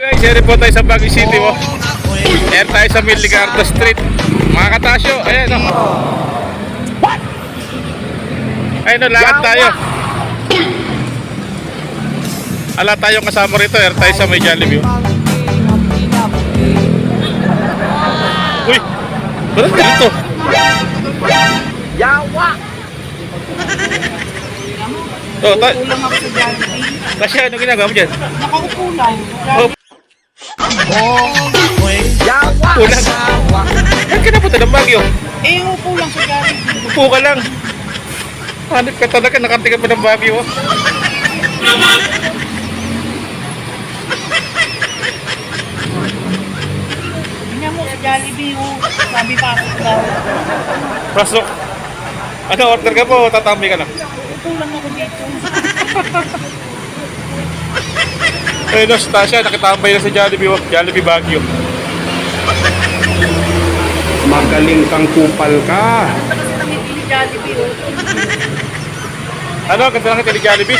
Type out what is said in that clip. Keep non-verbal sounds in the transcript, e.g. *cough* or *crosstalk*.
Guys, here po tayo sa Baguio City mo. Ayan tayo sa Miligardo Street. Mga katasyo, ayan o. What? Ayun o, lakad tayo. Ala tayong kasama rito, ayan tayo sa may Jollibee. Uy, ba't dito? Yawa! Oh, ta kasi ano ginagawa mo dyan? Nakaupo lang. Oh, Yawa! kulang. Ba't ka napunta ng Baguio? Eh, upo lang sa Jollibee. Upo ka lang. Hanip ka talaga, nakarating ka pa ng Baguio. Tingnan mo sa Jollibee, oh. Sabi pasok daw. Pasok. Ano, order ka po tatambay ka lang? Upo lang ako dito. *laughs* Eh, no, si Tasha, nakitambay na sa Jollibee. Jollibee Baguio. Magaling kang kupal ka. Ano, ganda lang kita ni Jollibee.